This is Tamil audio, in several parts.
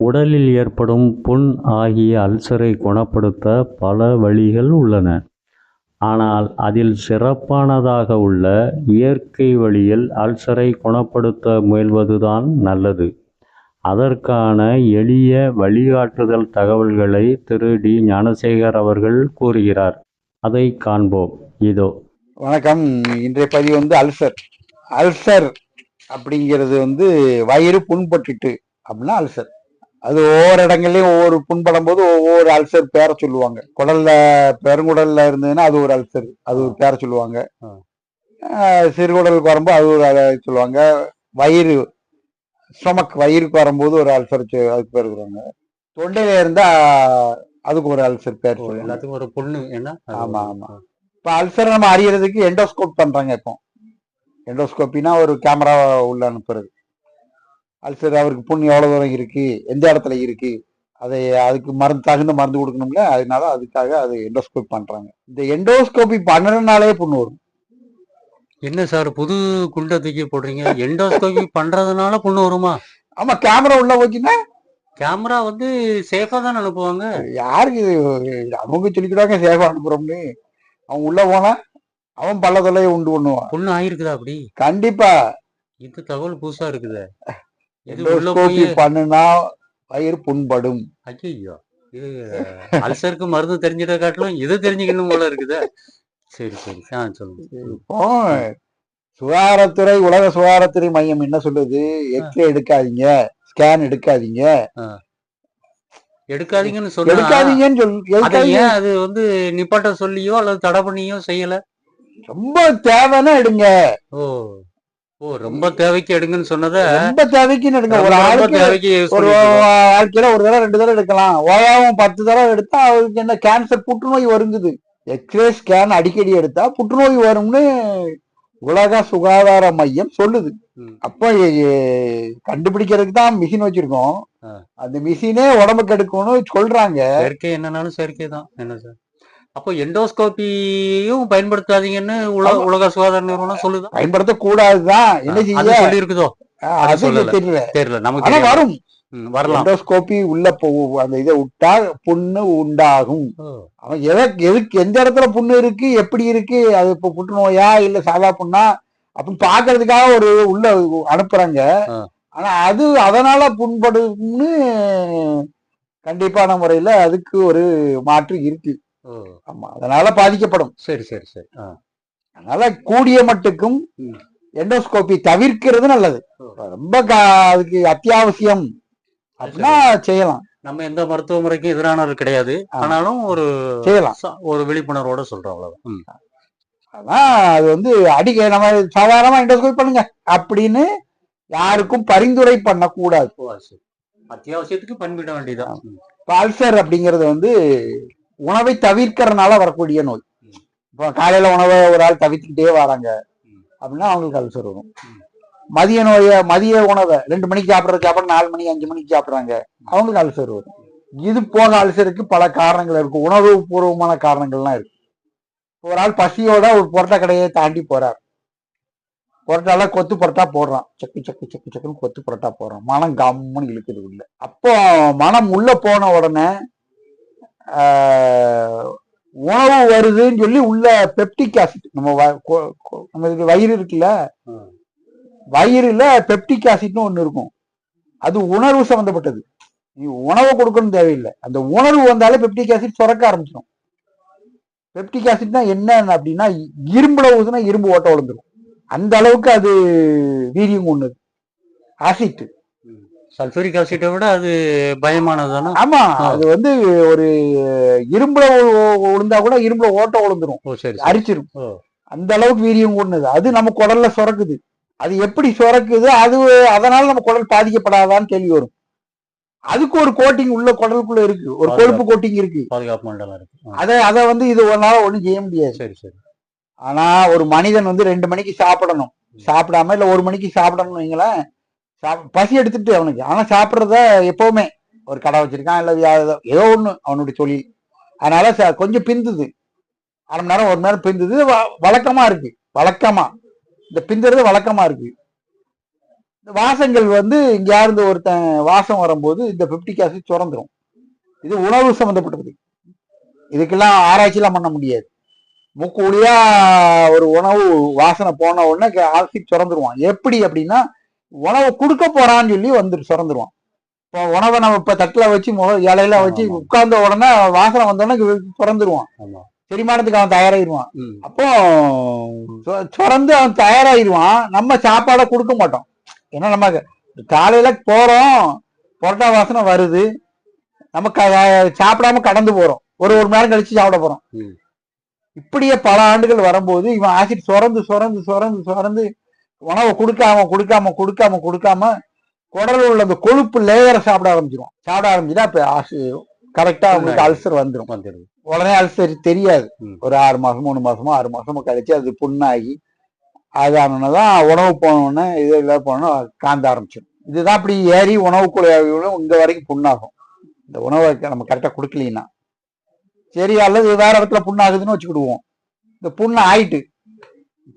உடலில் ஏற்படும் புண் ஆகிய அல்சரை குணப்படுத்த பல வழிகள் உள்ளன. ஆனால் அதில் சிறப்பானதாக உள்ள இயற்கை வழியில் அல்சரை குணப்படுத்த முயல்வதுதான் நல்லது. அதற்கான எளிய வழிகாட்டுதல் தகவல்களை திரு. டி. ஞானசேகர் அவர்கள் கூறுகிறார். அதை காண்போம். இதோ. வணக்கம். இன்றைய பதிவு வந்து அல்சர். அல்சர் அப்படிங்கிறது வந்து வயிறு புண்பட்டுட்டு அப்படின்னா அல்சர். அது ஒவ்வொரு இடங்கள்லயும் ஒவ்வொரு புண்படும் போது ஒவ்வொரு அல்சர் பேரை சொல்லுவாங்க. குடல்ல பெருங்குடல்ல இருந்ததுன்னா அது ஒரு அல்சர் அது ஒரு பேரை சொல்லுவாங்க. சிறுகுடலுக்கு வரும்போது அது ஒரு சொல்லுவாங்க. வயிறு ஸ்டொமக் வயிறுக்கு வரும்போது ஒரு அல்சர் அதுக்கு பேர் சொல்லுவாங்க தொண்டையில இருந்தா அதுக்கு ஒரு அல்சர் பேர் எல்லாத்துக்கும் ஒரு புண்ணு என்ன? ஆமா, ஆமா. இப்போ அல்சர் நம்ம அறியறதுக்கு எண்டோஸ்கோப் பண்றாங்க இப்போ. எண்டோஸ்கோப்பினா ஒரு கேமரா உள்ள அனுப்புறது. அல்சர் அவருக்கு புண் எவ்வளவு தூரம் இருக்கு? எந்த இடத்துல இருக்கு? அதை அதுக்கு மருந்து தகுந்த மருந்து கொடுக்கணும்ல? அதனால அதுக்காக அது எண்டோஸ்கோப் பண்றாங்க. இந்த எண்டோஸ்கோபி பண்ணுறதுனாலே புண்ணு வரும். என்ன சார் புது குண்டை தூக்கி போடுறீங்க? எண்டோஸ்கோபி பண்றதுனால புண்ணு வருமா? ஆமா கேமரா உள்ள போச்சுன்னா? கேமரா வந்து சேஃபா தான் அனுப்புவாங்க? யாருக்கு அவங்க சொல்லிக்கிட்டாங்க சேஃபா அனுப்புறோம்னு. அவன் உள்ள போனா அவன் பள்ள தொல்லையை உண்டு பண்ணுவான். புண்ணு ஆயிருக்குதா அப்படி? கண்டிப்பா. இது தகவல் புதுசா இருக்குது. எண்டோஸ்கோபி பண்ணுனா வயிறு புண்படும். ஐயோ இது அல்சருக்கு மருந்து தெரிஞ்சிட காட்டிலும் இது தெரிஞ்சுக்கணும் போல இருக்குதே. சரி சரி. ஆ சொல்லுங்க. இப்போ சுகாதாரத்துறை உலக சுகாதாரத்துறை மையம் என்ன சொல்லுது? எக்ஸ்ரே எடுக்காதீங்க. ஸ்கேன் எடுக்காதீங்க. எடுக்காதீங்கன்னு சொன்னா எடுக்காதீங்கன்னு சொல் அதை எடுக்காதீங்க. ஏன் அது வந்து நிப்பாட்ட சொல்லியோ அல்லது தடை பண்ணியோ செய்யல? ரொம்ப தேவைன்னா எடுங்க. ஓ. ஓ ரொம்ப தேவைக்கு எடுங்கன்னு சொன்னதை? ரொம்ப தேவைக்குன்னு எடுங்க. ஒரு ஆளுக்கு ஒரு. வாழ்க்கையில ஒரு தடவை ரெண்டு தடவை எடுக்கலாம். ஓயாவும் பத்து தடவை எடுத்தா அவருக்கு என்ன கேன்சர் புற்றுநோய் வருங்குது. எக்ஸ்ரே ஸ்கேன் அடிக்கடி எடுத்தா புற்றுநோய் வரும்னு உலக சுகாதார மையம் சொல்லுது. அப்போ கண்டுபிடிக்கிறதுக்கு தான் மிஷின் வச்சிருக்கோம். அந்த மிஷினே உடம்புக்கு எடுக்கணும்னு சொல்றாங்க. செயற்கை என்னன்னாலும் செயற்கை தான். என்ன சார்? அப்போ எண்டோஸ்கோபியும் பயன்படுத்தாதீங்கன்னு உலக உலக சுகாதார நிறுவனம் சொல்லுதா? பயன்படுத்த கூடாதுதான் என்ன செய்ய? சொல்லி இருக்குதோ. தெரியல. தெரியல நமக்கு. வரும். வரலாம். எண்டோஸ்கோபி உள்ள அந்த இதை விட்டா புண்ணு உண்டாகும். அவன் எதற்கு எதுக்கு எந்த இடத்துல புண்ணு இருக்கு எப்படி இருக்கு அது இப்போ புற்றுநோயா இல்ல சாதா புண்ணா? அப்படின்னு பாக்குறதுக்காக ஒரு உள்ள அனுப்புறாங்க. ஆனா அது அதனால புண்படும்னு கண்டிப்பான முறையில அதுக்கு ஒரு மாற்று இருக்கு. ஆமா அதனால பாதிக்கப்படும். சரி சரி சரி. அதனால கூடிய மட்டுக்கும். எண்டோஸ்கோபி தவிர்க்கிறது நல்லது. ரொம்ப அதுக்கு அத்தியாவசியம் அப்படின்னா செய்யலாம். நம்ம எந்த மருத்துவ முறைக்கும் எதிரானவர் கிடையாது. ஆனாலும் ஒரு செய்யலாம். ஒரு விழிப்புணர்வோட சொல்றோம் அவ்வளவுதான். அதான் அது வந்து அடிக்க நம்ம சாதாரணமா எண்டோஸ்கோபி பண்ணுங்க அப்படின்னு யாருக்கும் பரிந்துரை பண்ணக்கூடாது. அத்தியாவசியத்துக்கு பண்ணிவிட வேண்டியதான் அல்சர் அப்படிங்கிறது வந்து உணவை தவிர்க்கறனால வரக்கூடிய நோய். இப்போ காலையில உணவை ஒரு ஆள் தவிர்த்துக்கிட்டே வராங்க. அப்படின்னா அவங்களுக்கு அல்சர் வரும் மதிய நோயை மதிய உணவை ரெண்டு மணிக்கு சாப்பிட்றது சாப்பிட நாலு மணி அஞ்சு மணிக்கு சாப்பிட்றாங்க. அவங்களுக்கு அல்சர் வரும் இது போக அல்சருக்கு பல காரணங்கள் இருக்கு. உணவு பூர்வமான காரணங்கள்லாம் இருக்கு. ஒரு ஆள் பசியோட ஒரு புரோட்டா கடையை தாண்டி போறார். புரோட்டால கொத்து புரோட்டா போடுறான். சக்கு சக்கு சக்கு சக்குன்னு கொத்து புரோட்டா போடுறான். மனம் கம்முன்னு இழுக்குது உள்ள. அப்போ மனம் உள்ள போன உடனே உணவு வருதுன்னு சொல்லி உள்ள பெப்டிக் ஆசிட் நம்ம வ- கொ- கொ- நம்ம இதுக்கு வயிறு இருக்குல்ல. வயிறுல பெப்டிக் ஆசிட்னு ஒண்ணு இருக்கும். அது உணர்வு சம்பந்தப்பட்டது. நீ உணவு கொடுக்கணும் தேவையில்லை. அந்த உணர்வு வந்தாலே பெப்டிக் ஆசிட் சுரக்க ஆரம்பிச்சிடும் பெப்டிக் ஆசிட்னா என்ன அப்படின்னா இரும்புல ஊதுனா இரும்பு ஓட்ட விழுந்துரும் அந்த அளவுக்கு அது வீரியம் ஒண்ணு ஆசிட் சல்பூரிக் ஆசிட்டை விட அது பயமானது தானே ஆமா. அது வந்து ஒரு இரும்புல விழுந்தா கூட இரும்புல ஓட்ட விழுந்துரும். அரிச்சிரும். அந்த அளவுக்கு வீரியம் கொண்டது. அது நம்ம குடல்ல சுரக்குது அது எப்படி சுரக்குது அது அதனால நம்ம குடல் பாதிக்கப்படாதான்னு கேள்வி வரும். அதுக்கு ஒரு கோட்டிங் உள்ள குடலுக்குள்ள இருக்கு. ஒரு கொழுப்பு கோட்டிங் இருக்கு. பாதுகாப்பு மண்டலம் இருக்கு. அதை அதை வந்து இது ஒன்னால ஒண்ணும் செய்ய முடியாது. சரி சரி. ஆனா ஒரு மனிதன் வந்து ரெண்டு மணிக்கு சாப்பிடணும். சாப்பிடாம இல்ல ஒரு மணிக்கு சாப்பிடணும் வைங்களேன் பசி எடுத்துட்டு அவனுக்கு ஆனா சாப்பிடுறத எப்பவுமே ஒரு கடை வச்சிருக்கான் இல்ல ஏதோ- ஒண்ணு அவனுடைய தொழில் அதனால ச- கொஞ்சம் பிந்துது அரை மணி நேரம் ஒரு நேரம் பிந்துது வ- வழக்கமா இருக்கு வழக்கமா இந்த பிந்துறது வழக்கமா இருக்கு வாசங்கள் வந்து இருந்து ஒருத்தன் வாசம் வரும்போது இந்த பிப்டி காசு சுரந்துரும் இது உணவு சம்மந்தப்பட்டது இதுக்கெல்லாம் ஆராய்ச்சிலாம் பண்ண முடியாது மூக்கு ஒரு உணவு வாசனை போன உடனே ஆசி சுரந்துருவான் எப்படி அப்படின்னா உணவை கொடுக்க போறான்னு சொல்லி வந்து சுரந்துருவான். இப்போ உணவை நம்ம இப்ப தட்டுல வச்சு முக இலையில வச்சு. உட்கார்ந்த உடனே வாசனை வந்த உடனே சுரந்துருவான் செரிமானத்துக்கு அவன் தயாராகிடுவான் அப்போ சுரந்து அவன் தயாராகிடுவான் நம்ம சாப்பாடை கொடுக்க மாட்டோம். ஏன்னா நம்ம காலையில போறோம் புரோட்டா வாசனை வருது. நம்ம க- சாப்பிடாம கடந்து போறோம். ஒரு ஒரு நேரம் கழிச்சு சாப்பிட போறோம். இப்படியே பல ஆண்டுகள் வரும்போது இவன் ஆசிட் சுரந்து சுரந்து சுரந்து சுரந்து உணவை கொடுக்காம கொடுக்காம கொடுக்காம கொடுக்காம குடல்ல உள்ள அந்த கொழுப்பு லேயரை சாப்பிட ஆரம்பிச்சிருவான் சாப்பிட ஆரம்பிச்சுட்டா இப்ப கரெக்டா அவங்களுக்கு அல்சர் வந்துடும் வந்துடுது உடனே அல்சர் தெரியாது. ஒரு ஆறு மாசம் மூணு மாசமோ ஆறு மாசமோ கழிச்சு அது புண்ணாகி அது ஆனதான் உணவு போனோடனே இது எல்லாம் போனோன்னா காந்த ஆரம்பிச்சிடும் இதுதான் இப்படி ஏறி உணவு குழாய்களும் இங்க வரைக்கும் புண்ணாகும். இந்த உணவை நம்ம கரெக்டா கொடுக்கலீன்னா. சரி அல்லது வேற இடத்துல புண்ணாகுதுன்னு வச்சுக்கிடுவோம். இந்த புண்ணு ஆயிட்டு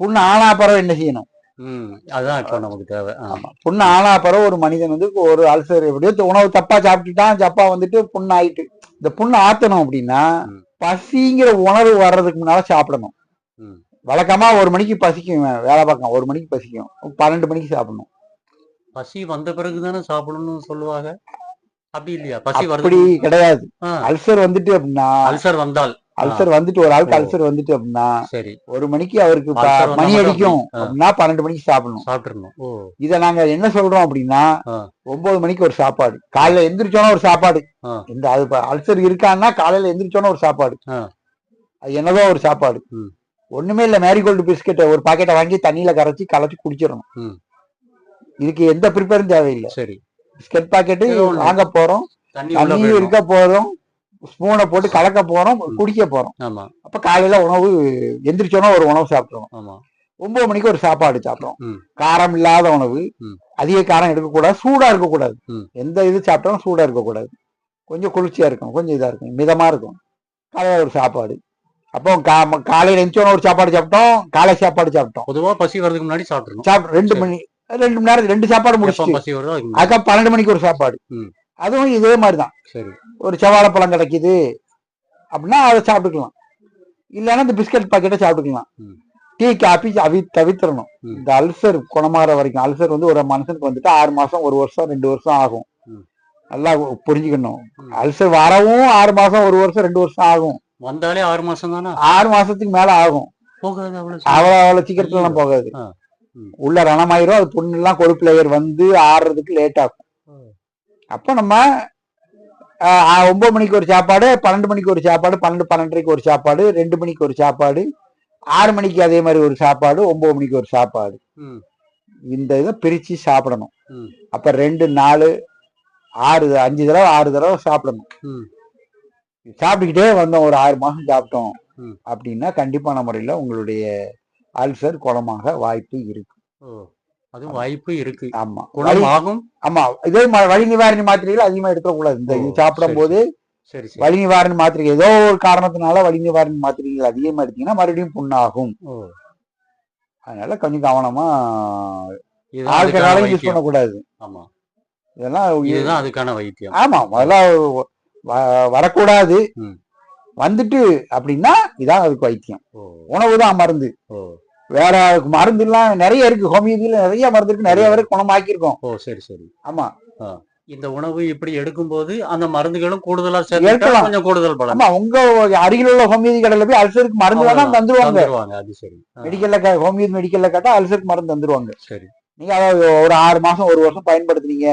புண்ணு ஆனா பிறகு என்ன செய்யணும்? ம் அதான் இப்போ நமக்கு தேவை. ஆமா. புண்ணு ஆனா பிறகு ஒரு மனிதன் வந்து ஒரு அல்சர் எப்படியோ உணவு தப்பா சாப்பிட்டுட்டான் தப்பா வந்துட்டு புண்ணு ஆயிட்டு இந்த புண்ணு ஆத்தணும் அப்படின்னா. பசிங்கிற உணர்வு வர்றதுக்கு முன்னால சாப்பிடணும். வழக்கமா ஒரு மணிக்கு பசிக்கும் வேலை பார்க்கலாம் ஒரு மணிக்கு பசிக்கும். பன்னெண்டு மணிக்கு சாப்பிடணும். பசி வந்த பிறகு தானே சாப்பிடணும்னு சொல்லுவாங்க? அப்படி இல்லையா? பசி அப்படி கிடையாது. அல்சர் வந்துட்டு அப்படின்னா அல்சர் வந்தால். அல்சர் வந்துட்டு ஒரு ஆளுக்கு. அல்சர் வந்துட்டு அப்படின்னா சரி ஒரு மணிக்கு அவருக்கு மணி அடிக்கும். அப்படின்னா பன்னெண்டு மணிக்கு சாப்பிடணும் சாப்பிட்டுறணும் ஓ இதை நாங்க என்ன சொல்றோம் அப்படின்னா. ஒன்பது மணிக்கு ஒரு சாப்பாடு காலையில எந்திரிச்சோன்னா ஒரு சாப்பாடு. இந்த அது அல்சர் இருக்கான்னா காலையில எந்திரிச்சோன்னா ஒரு சாப்பாடு. அது என்னதோ ஒரு சாப்பாடு. ஒண்ணுமே இல்ல மேரிகோல்டு பிஸ்கெட்டை ஒரு பாக்கெட்டை வாங்கி தண்ணியில கரைச்சி கலச்சி குடிச்சிடணும். இதுக்கு எந்த ப்ரிப்பேரும் தேவையில்லை சரி பிஸ்கெட் பாக்கெட்டு. வாங்க போறோம் தண்ணியும் இருக்க போறோம் ஸ்பூனை போட்டு கலக்க போறோம் குடிக்க போறோம். ஆமா. அப்ப காலையில உணவு எந்திரிச்சோன்னா ஒரு உணவு சாப்பிடுறோம் ஆமா. ஒன்பது மணிக்கு ஒரு சாப்பாடு சாப்பிடுறோம். காரம் இல்லாத உணவு. அதிக காரம் எடுக்கக்கூடாது சூடா இருக்கக்கூடாது. எந்த இது சாப்பிட்டாலும் சூடா இருக்கக்கூடாது. கொஞ்சம் குளிர்ச்சியா இருக்கும் கொஞ்சம் இதா இருக்கும் மிதமா இருக்கும் காலையில ஒரு சாப்பாடு. அப்போ கா- காலையில எந்திரிச்சோன்னு ஒரு சாப்பாடு சாப்பிட்டோம் காலை சாப்பாடு சாப்பிட்டோம். பொதுவா பசி வர்றதுக்கு முன்னாடி சாப்பிட்டுறணும். சாப்பிட்டு ரெண்டு. மணி ரெண்டு மணி நேரம் ரெண்டு சாப்பாடு எப்ப முடிச்சு பசி வருதோ அதுக்கு முன்னாடி. அதுக்கப்புறம் பன்னெண்டு மணிக்கு ஒரு சாப்பாடு. அதுவும் இதே மாதிரிதான் சரி ஒரு செவ்வாழைப்பழம் கிடைக்குது அப்படின்னா அதை சாப்பிட்டுக்கலாம் இல்லைன்னா இந்த பிஸ்கட் பாக்கெட்டை சாப்பிட்டுக்கலாம். டீ காபி அவி தவிர்த்திடணும். இந்த அல்சர் குணமாற வரைக்கும் அல்சர் வந்து ஒரு மனுஷனுக்கு வந்துட்டு ஆறு மாசம் ஒரு வருஷம் ரெண்டு வருஷம் ஆகும். நல்லா புரிஞ்சுக்கணும். அல்சர் வரவும் ஆறு மாசம் ஒரு வருஷம் ரெண்டு வருஷம் ஆகும் வந்தாலே ஆறு மாசம் தானே ஆறு மாசத்துக்கு மேல ஆகும் போகாது அவ்வளவு. அவ்வளவு சீக்கிரத்துல போகாது. உள்ள ரணமாயிரும் அது புண்ணு எல்லாம் கொழுப்பு லேயர் வந்து ஆறுறதுக்கு லேட் ஆகும். அப்போ நம்ம ஒன்பது மணிக்கு ஒரு சாப்பாடு பன்னெண்டு மணிக்கு ஒரு சாப்பாடு பன்னெண்டு பன்னெண்டரைக்கு ஒரு சாப்பாடு ரெண்டு மணிக்கு ஒரு சாப்பாடு ஆறு மணிக்கு அதே மாதிரி ஒரு சாப்பாடு ஒன்பது மணிக்கு ஒரு சாப்பாடு. இந்த இதை பிரிச்சு சாப்பிடணும். அப்ப ரெண்டு நாலு ஆறு அஞ்சு தடவை ஆறு தடவை சாப்பிடணும். சாப்பிட்டுக்கிட்டே வந்தோம் ஒரு ஆறு மாசம் சாப்பிட்டோம். அப்படின்னா கண்டிப்பான முறையில உங்களுடைய அல்சர் குணமாக வாய்ப்பு இருக்கு அதுவும் வாய்ப்பு இருக்கு. ஆமா. வலி- குணம் ஆகும் ஆமா. இதே வலி நிவாரணி மாத்திரைகள் அதிகமா எடுக்கக்கூடாது. இந்த சாப்பிடும் போது வலி நிவாரணி மாத்திரை ஏதோ ஒரு காரணத்தினால வலி நிவாரணி மாத்திரைகள் அதிகமா எடுத்தீங்கன்னா மறுபடியும் புண்ணாகும். அதனால கொஞ்சம் கவனமா ஆல்கஹாலும் யூஸ் பண்ணக்கூடாது ஆமா. இதெல்லாம் இதுதான் அதுக்கான வைத்தியம். ஆமா. முதல்ல வரக்கூடாது. வந்துட்டு அப்படின்னா இதான் அதுக்கு வைத்தியம். ஓ. உணவு தான் மருந்து வேற மருந்து எல்லாம் நிறைய இருக்கு. ஹோமியோபதியில நிறைய மருந்து இருக்கு. நிறைய பேருக்கு குணமாக்கியிருக்கோம். ஓ சரி சரி. ஆமா. இந்த உணவு இப்படி எடுக்கும்போது அந்த மருந்துகளும் கூடுதலா சேர்த்து எடுக்கலாம். கொஞ்சம் கூடுதல் பலன். ஆமா உங்க அருகில் உள்ள ஹோமியோபதி கடையில போய் அல்சருக்கு மருந்து வேணா. தந்துருவாங்க. அது சரி. மெடிக்கல்ல ஹோமியோபதி மெடிக்கல்ல கேட்டா அல்சருக்கு மருந்து தந்துருவாங்க. சரி. நீங்க அதை ஒரு ஆறு மாசம் ஒரு வருஷம் பயன்படுத்துனீங்க.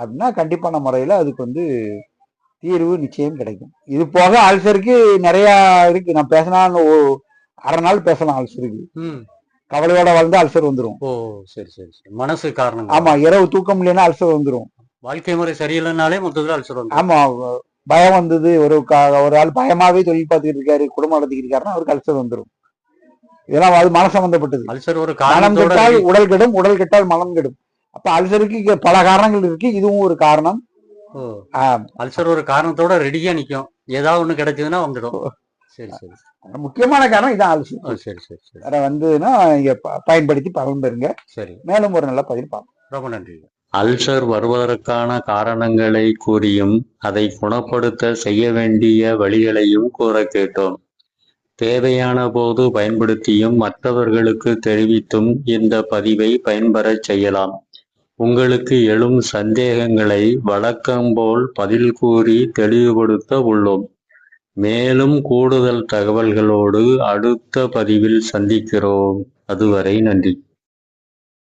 அப்படின்னா கண்டிப்பான முறையில அதுக்கு வந்து தீர்வு நிச்சயம் கிடைக்கும். இது போக அல்சருக்கு நிறைய இருக்கு. நான் பேசினா அரை நாள் பேசலாம் அல்சருக்கு. ம். கவலையோட வாழ்ந்து அல்சர் வந்துரும். ஓ சரி சரி சரி. மனசு காரணம். ஆமா இரவு தூக்கம் இல்லைன்னா அல்சர் வந்துரும். வாழ்க்கை முறை சரியில்லைனாலே மொத்தத்துல அல்சர் வந்து ஆமா பயம் வந்தது ஒரு ஒரு ஆள் பயமாவே தொழில் பார்த்துக்கிட்டு இருக்காரு குடும்பம் நடத்திக்கிட்டு இருக்காருன்னா அவருக்கு அல்சர் வந்துரும். இதெல்லாம் அது மன சம்பந்தப்பட்டது. அல்சர் ஒரு மனம் காரணத்தோட கெட்டால் உடல் கெடும் உடல் கெட்டால் மனம் கெடும். அப்ப அல்சருக்கு பல காரணங்கள் இருக்கு இதுவும் ஒரு காரணம். அல்சர் ஒரு காரணத்தோட ரெடியா நிக்கும். ஏதாவது ஒண்ணு கிடைச்சதுன்னா வந்துடும். சரி சரி. முக்கியமான காரணம் இதான் சரி சரி சரி. வேற வந்துன்னா இங்க ப- பயன்படுத்தி பலன் பெறுங்க. சரி. மேலும் ஒரு நல்ல பதில் பார்ப்போம். ரொம்ப நன்றி. அல்சர் வருவதற்கான காரணங்களை கூறியும் அதை குணப்படுத்த செய்ய வேண்டிய வழிகளையும் கூற கேட்டோம். தேவையான போது பயன்படுத்தியும் மற்றவர்களுக்கு தெரிவித்தும் இந்த பதிவை பயன்பெறச் செய்யலாம். உங்களுக்கு எழும் சந்தேகங்களை வழக்கம்போல் பதில் கூறி தெளிவுபடுத்த உள்ளோம். மேலும் கூடுதல் தகவல்களோடு அடுத்த பதிவில் சந்திக்கிறோம். அதுவரை நன்றி.